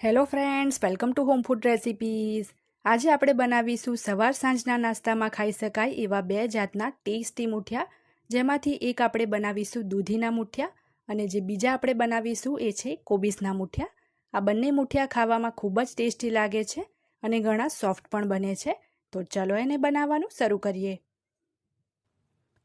Hello friends welcome to home food recipes આજે આપણે બનાવીશું સવાર સાંજના નાસ્તામાં ખાઈ શકાય એવા બે જાતના ટેસ્ટી મૂઠિયા. જેમાંથી એક આપણે બનાવીશું દૂધીના મૂઠિયા અને જે બીજા આપણે બનાવીશું એ છે કોબીસના મૂઠિયા. આ બંને મૂઠિયા ખાવામાં ખૂબ જ ટેસ્ટી લાગે છે અને ઘણા સોફ્ટ પણ બને છે. તો ચલો એને બનાવવાનું શરૂ કરીએ.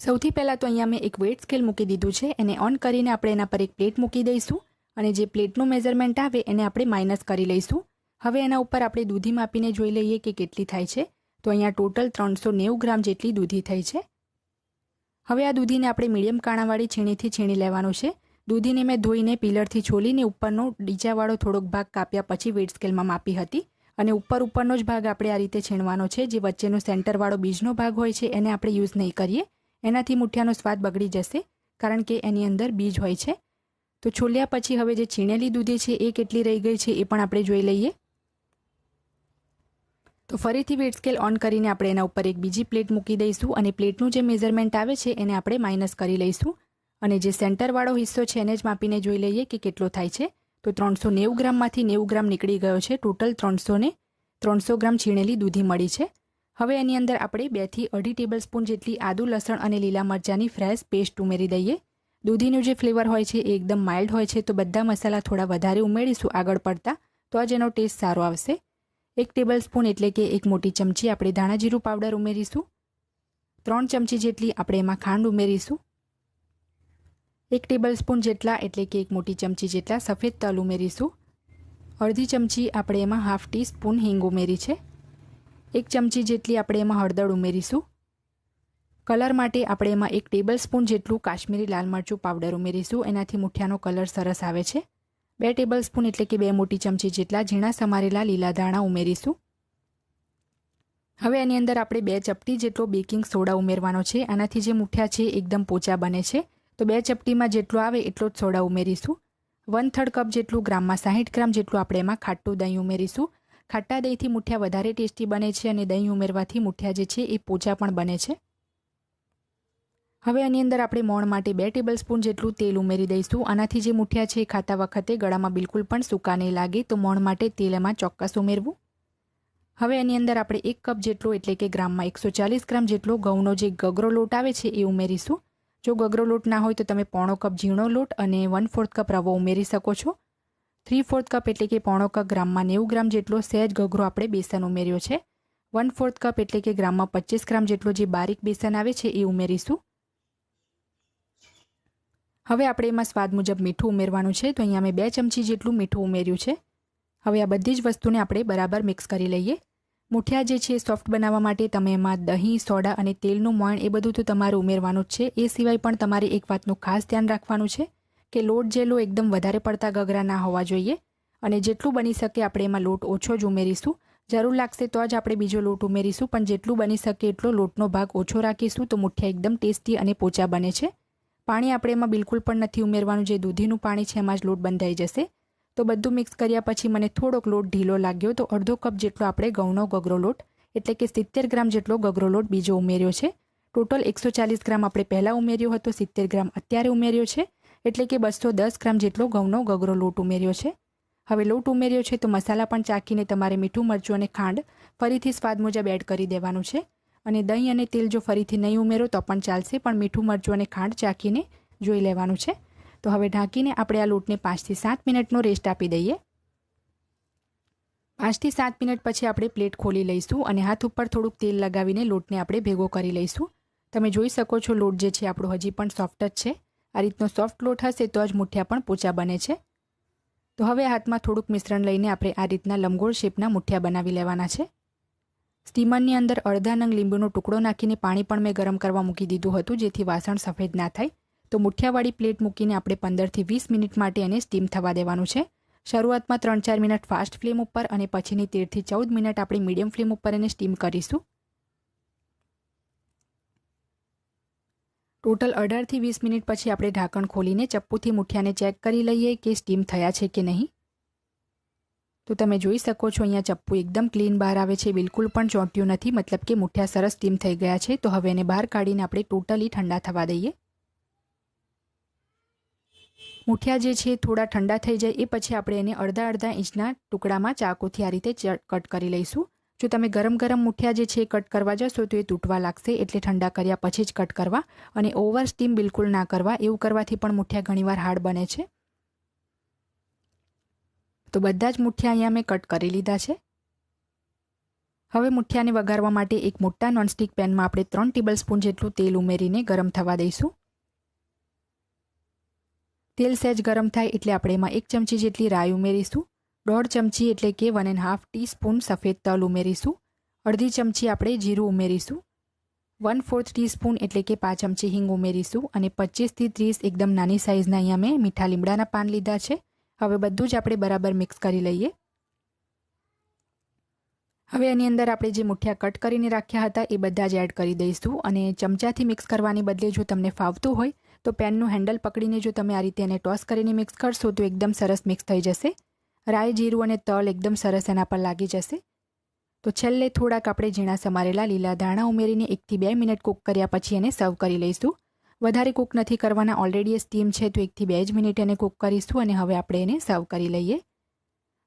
સૌથી પહેલાં તો અહીંયા મેં એક વેટ સ્કેલ મૂકી દીધું છે. એને ઓન કરીને આપણે એના પર એક પ્લેટ મૂકી દઈશું. અને જે પ્લેટનું મેઝરમેન્ટ આવે એને આપણે માઇનસ કરી લઈશું. હવે એના ઉપર આપણે દૂધી માપીને જોઈ લઈએ કે કેટલી થાય છે. તો અહીંયા ટોટલ ત્રણસો નેવું ગ્રામ જેટલી દૂધી થઈ છે. હવે આ દૂધીને આપણે મીડિયમ કાણાવાળી છીણીથી છીણી લેવાનું છે. દૂધીને મેં ધોઈને પીલરથી છોલીને ઉપરનો ડીજાવાળો થોડોક ભાગ કાપ્યા પછી વેટ સ્કેલમાં માપી હતી. અને ઉપર ઉપરનો જ ભાગ આપણે આ રીતે છીણવાનો છે. જે વચ્ચેનો સેન્ટરવાળો બીજનો ભાગ હોય છે એને આપણે યુઝ નહીં કરીએ. એનાથી મુઠિયાનો સ્વાદ બગડી જશે. કારણ કે એની અંદર બીજ હોય છે. તો છોલ્યા પછી હવે જે છીણેલી દૂધી છે એ કેટલી રહી ગઈ છે એ પણ આપણે જોઈ લઈએ. તો ફરીથી વેટ સ્કેલ ઓન કરીને આપણે એના ઉપર એક બીજી પ્લેટ મૂકી દઈશું અને પ્લેટનું જે મેઝરમેન્ટ આવે છે એને આપણે માઇનસ કરી લઈશું. અને જે સેન્ટરવાળો હિસ્સો છે એને જ માપીને જોઈ લઈએ કે કેટલો થાય છે. તો ત્રણસો નેવું ગ્રામમાંથી નેવું ગ્રામ નીકળી ગયો છે. ટોટલ ત્રણસો ને ત્રણસો ગ્રામ છીણેલી દૂધી મળી છે. હવે એની અંદર આપણે બેથી અઢી ટેબલ સ્પૂન જેટલી આદુ, લસણ અને લીલા મરચાંની ફ્રેશ પેસ્ટ ઉમેરી દઈએ. દૂધીનું જે ફ્લેવર હોય છે એ એકદમ માઇલ્ડ હોય છે, તો બધા મસાલા થોડા વધારે ઉમેરીશું, આગળ પડતા તો જ એનો ટેસ્ટ સારો આવશે. એક ટેબલ સ્પૂન એટલે કે એક મોટી ચમચી આપણે ધાણા જીરું પાવડર ઉમેરીશું. ત્રણ ચમચી જેટલી આપણે એમાં ખાંડ ઉમેરીશું. એક ટેબલ સ્પૂન જેટલા એટલે કે એક મોટી ચમચી જેટલા સફેદ તલ ઉમેરીશું. અડધી ચમચી આપણે એમાં હાફ ટી સ્પૂન હિંગ ઉમેરી છે. એક ચમચી જેટલી આપણે એમાં હળદર ઉમેરીશું. કલર માટે આપણે એમાં એક ટેબલ સ્પૂન જેટલું કાશ્મીરી લાલ મરચું પાવડર ઉમેરીશું. એનાથી મુઠિયાનો કલર સરસ આવે છે. બે ટેબલ સ્પૂન એટલે કે બે મોટી ચમચી જેટલા ઝીણા સમારેલા લીલા ધાણા ઉમેરીશું. હવે એની અંદર આપણે બે ચપટી જેટલો બેકિંગ સોડા ઉમેરવાનો છે. આનાથી જે મુઠિયા છે એકદમ પોચા બને છે. તો બે ચપટીમાં જેટલો આવે એટલો જ સોડા ઉમેરીશું. વન થર્ડ કપ જેટલું ગ્રામમાં સાહીઠ ગ્રામ જેટલું આપણે એમાં ખાટું દહીં ઉમેરીશું. ખાટા દહીંથી મુઠિયા વધારે ટેસ્ટી બને છે અને દહીં ઉમેરવાથી મુઠિયા જે છે એ પોચા પણ બને છે. હવે આની અંદર આપણે મોણ માટે બે ટેબલ સ્પૂન જેટલું તેલ ઉમેરી દઈશું. આનાથી જે મુઠિયા છે એ ખાતા વખતે ગળામાં બિલકુલ પણ સૂકા નહીં લાગે, તો મોણ માટે તેલ એમાં ચોક્કસ ઉમેરવું. હવે એની અંદર આપણે એક કપ જેટલો, એટલે કે ગ્રામમાં એકસો ચાલીસ ગ્રામ જેટલો ઘઉંનો જે ગગરો લોટ આવે છે એ ઉમેરીશું. જો ગગરો લોટ ના હોય તો તમે પોણો કપ ઝીણો લોટ અને વન ફોર્થ કપ રવો ઉમેરી શકો છો. થ્રી ફોર્થ કપ એટલે કે પોણો કપ ગ્રામમાં નેવું ગ્રામ જેટલો સહેજ ગગરો આપણે બેસન ઉમેર્યો છે. વન ફોર્થ કપ એટલે કે ગ્રામમાં પચીસ ગ્રામ જેટલો જે બારીક બેસન આવે છે એ ઉમેરીશું. હવે આપણે એમાં સ્વાદ મુજબ મીઠું ઉમેરવાનું છે. તો અહીંયા મેં બે ચમચી જેટલું મીઠું ઉમેર્યું છે. હવે આ બધી જ વસ્તુને આપણે બરાબર મિક્સ કરી લઈએ. મુઠિયા જે છે સોફ્ટ બનાવવા માટે તમે એમાં દહીં, સોડા અને તેલનું મોણ એ બધું તો તમારે ઉમેરવાનું જ છે. એ સિવાય પણ તમારે એક વાતનું ખાસ ધ્યાન રાખવાનું છે કે લોટ જે લો એકદમ વધારે પડતા ગગરા ના હોવા જોઈએ અને જેટલું બની શકે આપણે એમાં લોટ ઓછો જ ઉમેરીશું. જરૂર લાગશે તો જ આપણે બીજો લોટ ઉમેરીશું, પણ જેટલું બની શકે એટલો લોટનો ભાગ ઓછો રાખીશું તો મુઠિયા એકદમ ટેસ્ટી અને પોચા બને છે. પાણી આપણે એમાં બિલકુલ પણ નથી ઉમેરવાનું. જે દૂધીનું પાણી છે એમાં જ લોટ બંધાઈ જશે. તો બધું મિક્સ કર્યા પછી મને થોડોક લોટ ઢીલો લાગ્યો. તો અડધો કપ જેટલો આપણે ઘઉંનો ગગરો લોટ, એટલે કે સિત્તેર ગ્રામ જેટલો ગગરો લોટ બીજો ઉમેર્યો છે. ટોટલ એકસો ચાલીસ ગ્રામ આપણે પહેલાં ઉમેર્યો હતો, સિત્તેર ગ્રામ અત્યારે ઉમેર્યો છે. એટલે કે બસો દસ ગ્રામ જેટલો ઘઉંનો ગગરો લોટ ઉમેર્યો છે. હવે લોટ ઉમેર્યો છે તો મસાલા પણ ચાખીને તમારે મીઠું મરચું અને ખાંડ ફરીથી સ્વાદ મુજબ એડ કરી દેવાનું છે. અને દહીં અને તેલ જો ફરીથી નહીં ઉમેરો તો પણ ચાલશે, પણ મીઠું, મરચું અને ખાંડ ચાખીને જોઈ લેવાનું છે. તો હવે ઢાંકીને આપણે આ લોટને પાંચથી સાત મિનિટનો રેસ્ટ આપી દઈએ. પાંચથી સાત મિનિટ પછી આપણે પ્લેટ ખોલી લઈશું અને હાથ ઉપર થોડુંક તેલ લગાવીને લોટને આપણે ભેગો કરી લઈશું. તમે જોઈ શકો છો લોટ જે છે આપણો હજી પણ સોફ્ટ જ છે. આ રીતનો સોફ્ટ લોટ હશે તો જ મુઠ્ઠિયા પણ પોચા બને છે. તો હવે હાથમાં થોડુંક મિશ્રણ લઈને આપણે આ રીતના લંબગોળ શેપના મુઠ્ઠિયા બનાવી લેવાના છે. સ્ટીમરની અંદર અડધા નંગ લીંબુનો ટુકડો નાખીને પાણી પણ મેં ગરમ કરવા મૂકી દીધું હતું, જેથી વાસણ સફેદ ના થાય. તો મુઠિયાવાળી પ્લેટ મૂકીને આપણે પંદરથી વીસ મિનિટ માટે એને સ્ટીમ થવા દેવાનું છે. શરૂઆતમાં ત્રણ ચાર મિનિટ ફાસ્ટ ફ્લેમ ઉપર અને પછીની તેરથી ચૌદ મિનિટ આપણે મીડિયમ ફ્લેમ ઉપર એને સ્ટીમ કરીશું. ટોટલ અઢારથી વીસ મિનિટ પછી આપણે ઢાંકણ ખોલીને ચપ્પુથી મુઠિયાને ચેક કરી લઈએ કે સ્ટીમ થયા છે કે નહીં. તો તમે જોઈ શકો છો, અહીંયા ચપ્પુ એકદમ ક્લીન બહાર આવે છે, બિલકુલ પણ ચોંટ્યું નથી, મતલબ કે મુઠ્યા સરસ સ્ટીમ થઈ ગયા છે. તો હવે એને બહાર કાઢીને આપણે ટોટલી ઠંડા થવા દઈએ. મુઠિયા જે છે થોડા ઠંડા થઈ જાય, એ પછી આપણે એને અડધા અડધા ઇંચના ટુકડામાં ચાકુથી આ રીતે કટ કરી લઈશું. જો તમે ગરમ ગરમ મુઠિયા જે છે કટ કરવા જશો, તો એ તૂટવા લાગશે, એટલે ઠંડા કર્યા પછી જ કટ કરવા. અને ઓવર સ્ટીમ બિલકુલ ના કરવા, એવું કરવાથી પણ મુઠિયા ઘણીવાર હાર્ડ બને છે. તો બધા જ મુઠિયા અહીંયા મેં કટ કરી લીધા છે. હવે મુઠિયાને વઘારવા માટે એક મોટા નોનસ્ટિક પેનમાં આપણે ત્રણ ટેબલ સ્પૂન જેટલું તેલ ઉમેરીને ગરમ થવા દઈશું. તેલ સહેજ ગરમ થાય એટલે આપણે એમાં એક ચમચી જેટલી રાઈ ઉમેરીશું, દોઢ ચમચી એટલે કે વન એન્ડ હાફ ટીસ્પૂન સફેદ તલ ઉમેરીશું, અડધી ચમચી આપણે જીરું ઉમેરીશું વન ફોર્થ ટીસ્પૂન એટલે કે પાંચ ચમચી હિંગ ઉમેરીશું અને પચીસથી ત્રીસ એકદમ નાની સાઇઝના અહીંયા મેં મીઠા લીમડાના પાન લીધા છે. હવે બધું જ આપણે બરાબર મિક્સ કરી લઈએ. હવે એની અંદર આપણે જે મુઠિયા કટ કરીને રાખ્યા હતા એ બધા જ એડ કરી દઈશું અને ચમચાથી મિક્સ કરવાની બદલે જો તમને ફાવતું હોય, તો પેનનું હેન્ડલ પકડીને જો તમે આ રીતે એને ટોસ કરીને મિક્સ કરશો તો એકદમ સરસ મિક્સ થઈ જશે. રાઈ, જીરું અને તલ એકદમ સરસ એના પર લાગી જશે. તો છેલ્લે થોડાક આપણે ઝીણા સમારેલા લીલા ધાણા ઉમેરીને એકથી બે મિનિટ કૂક કર્યા પછી એને સર્વ કરી લઈશું. વધારે કૂક નથી કરવાના. ઓલરેડી એ સ્ટીમ છે, તો એકથી બે જ મિનિટ એને કૂક કરીશું અને હવે આપણે એને સર્વ કરી લઈએ.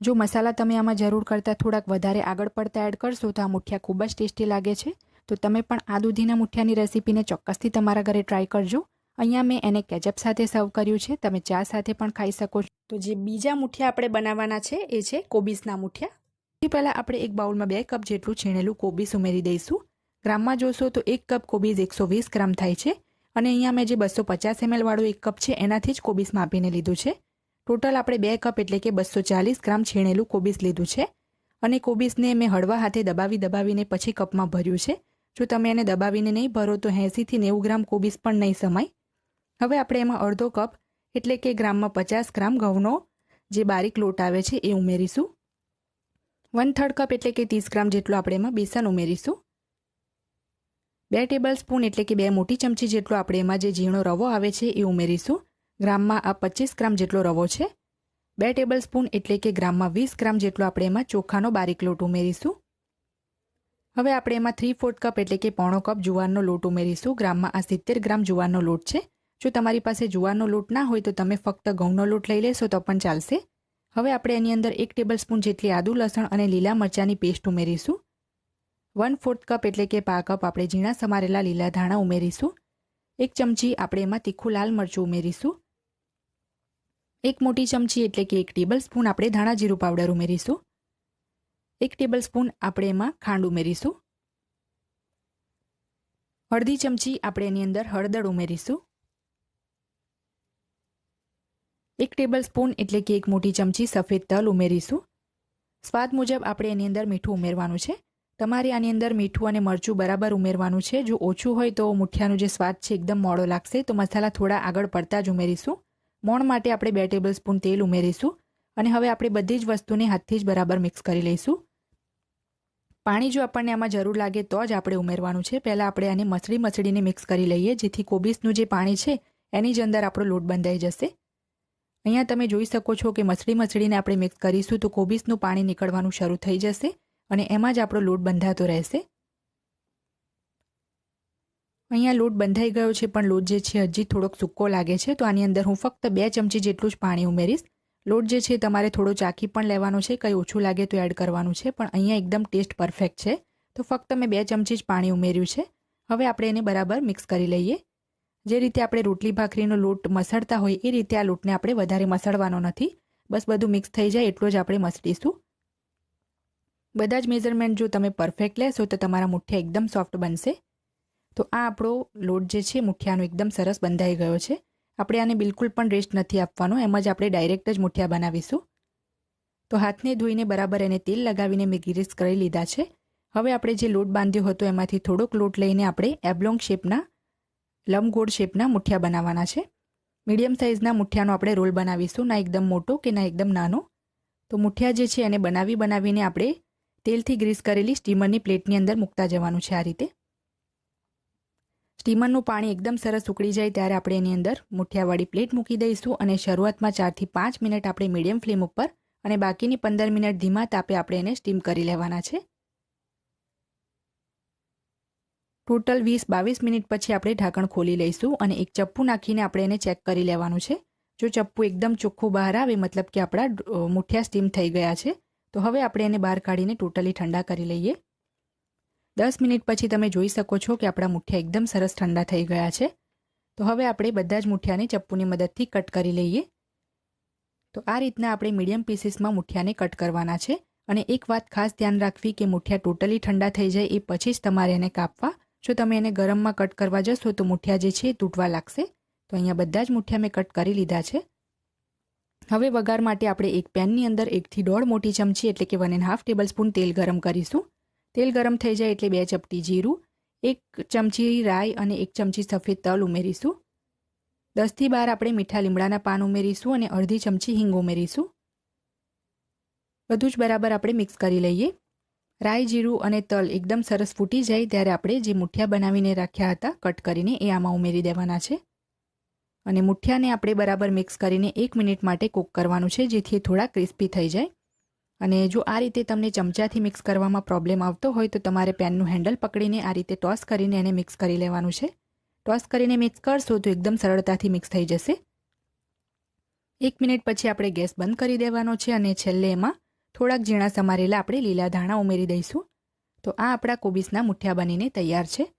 જો મસાલા તમે આમાં જરૂર કરતાં થોડાક વધારે આગળ પડતા એડ કરશો તો આ મુઠિયા ખૂબ જ ટેસ્ટી લાગે છે. તો તમે પણ આ દૂધીના મુઠિયાની રેસીપીને ચોક્કસથી તમારા ઘરે ટ્રાય કરજો. અહીંયા મેં એને કેચઅપ સાથે સર્વ કર્યું છે. તમે ચા સાથે પણ ખાઈ શકો છો. તો જે બીજા મુઠિયા આપણે બનાવવાના છે, એ છે કોબીસના મુઠિયા. એ પહેલાં આપણે એક બાઉલમાં બે કપ જેટલું છીણેલું કોબીસ ઉમેરી દઈશું. ગ્રામમાં જોશો તો એક કપ કોબીસ એકસો વીસ ગ્રામ થાય છે. અને અહીંયા મેં જે બસો પચાસ એમએલ વાળું એક કપ છે, એનાથી જ કોબીસ માપીને લીધું છે. ટોટલ આપણે બે કપ એટલે કે બસો ચાલીસ ગ્રામ છીણેલું કોબીસ લીધું છે. અને કોબીસને મેં હળવા હાથે દબાવી દબાવીને પછી કપમાં ભર્યું છે. જો તમે એને દબાવીને નહીં ભરો તો એંસીથી નેવું ગ્રામ કોબીસ પણ નહીં સમાય. હવે આપણે એમાં અડધો કપ એટલે કે ગ્રામમાં પચાસ ગ્રામ ઘઉંનો જે બારીક લોટ આવે છે એ ઉમેરીશું. વન થર્ડ કપ એટલે કે ત્રીસ ગ્રામ જેટલો આપણે એમાં બેસન ઉમેરીશું. બે ટેબલ સ્પૂન એટલે કે બે મોટી ચમચી જેટલો આપણે એમાં જે ઝીણો રવો આવે છે એ ઉમેરીશું. ગ્રામમાં આ પચીસ ગ્રામ જેટલો રવો છે. બે ટેબલ સ્પૂન એટલે કે ગ્રામમાં વીસ ગ્રામ જેટલો આપણે એમાં ચોખાનો બારીક લોટ ઉમેરીશું. હવે આપણે એમાં થ્રી ફોર્થ કપ એટલે કે પોણો કપ જુવારનો લોટ ઉમેરીશું. ગ્રામમાં આ સિત્તેર ગ્રામ જુવારનો લોટ છે. જો તમારી પાસે જુવારનો લોટ ના હોય તો તમે ફક્ત ઘઉંનો લોટ લઈ લેશો તો પણ ચાલશે. હવે આપણે એની અંદર એક ટેબલ સ્પૂન જેટલી આદુ લસણ અને લીલા મરચાંની પેસ્ટ ઉમેરીશું. વન ફોર્થ કપ એટલે કે પા કપ આપણે ઝીણા સમારેલા લીલા ધાણા ઉમેરીશું. એક ચમચી આપણે એમાં તીખું લાલ મરચું ઉમેરીશું. એક મોટી ચમચી એટલે કે એક ટેબલ સ્પૂન આપણે ધાણા જીરું પાવડર ઉમેરીશું. એક ટેબલ સ્પૂન આપણે એમાં ખાંડ ઉમેરીશું. અડધી ચમચી આપણે એની અંદર હળદર ઉમેરીશું. એક ટેબલ સ્પૂન એટલે કે એક મોટી ચમચી સફેદ તલ ઉમેરીશું. સ્વાદ મુજબ આપણે એની અંદર મીઠું ઉમેરવાનું છે. તમારે આની અંદર મીઠું અને મરચું બરાબર ઉમેરવાનું છે. જો ઓછું હોય તો મુઠિયાનો જે સ્વાદ છે એકદમ મોડો લાગશે. તો મસાલા થોડા આગળ પડતા જ ઉમેરીશું. મોણ માટે આપણે બે ટેબલ સ્પૂન તેલ ઉમેરીશું અને હવે આપણે બધી જ વસ્તુને હાથથી જ બરાબર મિક્સ કરી લઈશું. પાણી જો આપણને આમાં જરૂર લાગે તો જ આપણે ઉમેરવાનું છે. પહેલાં આપણે આને મસળી મસળીને મિક્સ કરી લઈએ, જેથી કોબીસનું જે પાણી છે એની જ અંદર આપણો લોટ બંધાઈ જશે. અહીંયા તમે જોઈ શકો છો કે મસળી મસળીને આપણે મિક્સ કરીશું તો કોબીસનું પાણી નીકળવાનું શરૂ થઈ જશે. અને એમાં જ આપણો લોટ બંધાતો રહેશે. અહીંયા લોટ બંધાઈ ગયો છે, પણ લોટ જે છે હજી થોડોક સૂકો લાગે છે. તો આની અંદર હું ફક્ત બે ચમચી જેટલું જ પાણી ઉમેરીશ. લોટ જે છે તમારે થોડો ચાખી પણ લેવાનો છે, કંઈ ઓછું લાગે તો એડ કરવાનું છે, પણ અહીંયા એકદમ ટેસ્ટ પરફેક્ટ છે. તો ફક્ત મેં બે ચમચી જ પાણી ઉમેર્યું છે. હવે આપણે એને બરાબર મિક્સ કરી લઈએ. જે રીતે આપણે રોટલી ભાખરીનો લોટ મસળતા હોય, એ રીતે આ લોટને આપણે વધારે મસળવાનો નથી. બસ બધું મિક્સ થઈ જાય, એટલો જ આપણે મસળીશું. બધા જ મેઝરમેન્ટ જો તમે પરફેક્ટ લેશો તો તમારા મુઠ્ઠા એકદમ સોફ્ટ બનશે. તો આ આપણો લોટ જે છે, મુઠ્ઠિયાનો એકદમ સરસ બંધાઈ ગયો છે. આપણે આને બિલકુલ પણ રેસ્ટ નથી આપવાનો, એમ જ આપણે ડાયરેક્ટ જ મુઠ્ઠિયા બનાવીશું. તો હાથને ધોઈને બરાબર એને તેલ લગાવીને મેં ગીરીસ કરી લીધા છે. હવે આપણે જે લોટ બાંધ્યો હતો એમાંથી થોડોક લોટ લઈને આપણે એબ્લોંગ શેપના લંબગોળ શેપના મુઠ્ઠિયા બનાવવાના છે. મીડિયમ સાઇઝના મુઠ્ઠિયાનો આપણે રોલ બનાવીશું, ના એકદમ મોટો કે ના એકદમ નાનો. તો મુઠ્ઠિયા જે છે એને બનાવી બનાવીને આપણે તેલથી ગ્રીસ કરેલી સ્ટીમરની પ્લેટની અંદર મૂકતા જવાનું છે આ રીતે. સ્ટીમરનું પાણી એકદમ સરસ ઉકળી જાય ત્યારે આપણે એની અંદર મુઠિયાવાળી પ્લેટ મૂકી દઈશું અને શરૂઆતમાં ચારથી પાંચ મિનિટ આપણે મીડિયમ ફ્લેમ ઉપર અને બાકીની પંદર મિનિટ ધીમા તાપે આપણે એને સ્ટીમ કરી લેવાના છે. ટોટલ વીસ બાવીસ મિનિટ પછી આપણે ઢાંકણ ખોલી લઈશું અને એક ચપ્પુ નાખીને આપણે એને ચેક કરી લેવાનું છે. જો ચપ્પુ એકદમ ચોખ્ખું બહાર આવે, મતલબ કે આપણા મુઠિયા સ્ટીમ થઈ ગયા છે તો હવે આપણે એને બહાર કાઢીને ટોટલી ઠંડા કરી લઈએ. દસ મિનિટ પછી તમે જોઈ શકો છો કે આપણા મુઠિયા એકદમ સરસ ઠંડા થઈ ગયા છે. તો હવે આપણે બધા જ મુઠિયાને ચપ્પુની મદદથી કટ કરી લઈએ. તો આ રીતના આપણે મીડિયમ પીસીસમાં મુઠિયાને કટ કરવાના છે. અને એક વાત ખાસ ધ્યાન રાખવી કે મુઠિયા ટોટલી ઠંડા થઈ જાય એ પછી જ તમારે એને કાપવા. જો તમે એને ગરમમાં કટ કરવા જશો તો મુઠિયા જે છે તૂટવા લાગશે. તો અહીંયા બધા જ મુઠિયા મેં કટ કરી લીધા છે. હવે વઘાર માટે આપણે એક પેનની અંદર એકથી દોઢ મોટી ચમચી, એટલે કે one and half tablespoon તેલ ગરમ કરીશું. તેલ ગરમ થઈ જાય એટલે બે ચપટી જીરું, એક ચમચી રાઈ અને એક ચમચી સફેદ તલ ઉમેરીશું. દસથી બાર આપણે મીઠા લીમડાના પાન ઉમેરીશું અને અડધી ચમચી હિંગ ઉમેરીશું. બધું જ બરાબર આપણે મિક્સ કરી લઈએ. રાઈ, જીરું અને તલ એકદમ સરસ ફૂટી જાય ત્યારે આપણે જે મુઠિયા બનાવીને રાખ્યા હતા, કટ કરીને એ આમાં ઉમેરી દેવાના છે. અને મુઠિયાને આપણે બરાબર મિક્સ કરીને એક મિનિટ માટે કૂક કરવાનું છે, જેથી થોડા ક્રિસ્પી થઈ જાય. અને જો આ રીતે તમને ચમચાથી મિક્સ કરવામાં પ્રોબ્લેમ આવતો હોય, તો તમારે પેનનું હેન્ડલ પકડીને આ રીતે ટોસ કરીને એને મિક્સ કરી લેવાનું છે. ટોસ કરીને મિક્સ કરશો તો એકદમ સરળતાથી મિક્સ થઈ જશે. એક મિનિટ પછી આપણે ગેસ બંધ કરી દેવાનો છે અને છેલ્લે એમાં થોડાક ઝીણા સમારેલા આપણે લીલા ધાણા ઉમેરી દઈશું. તો આ આપણા કોબીસના મુઠિયા બનીને તૈયાર છે.